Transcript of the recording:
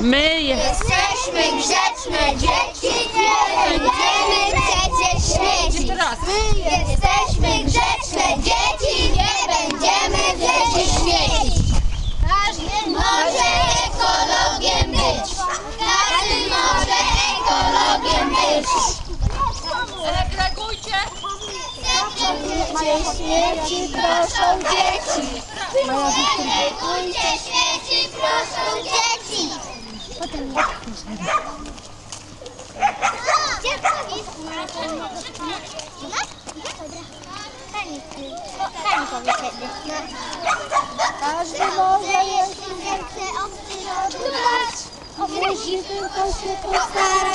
My je. Jesteśmy grzeczne dzieci, nie będziemy przecież śmieci. My jesteśmy grzeczne dzieci, nie będziemy przecież śmiecić. Każdy może ekologiem być. Każdy może ekologiem być. Segregujcie. Segregujcie śmieci, proszą dzieci. Segregujcie śmieci, proszą dzieci. Każdy może jeśli zechce od przyrody dbać, musi tylko się postarać.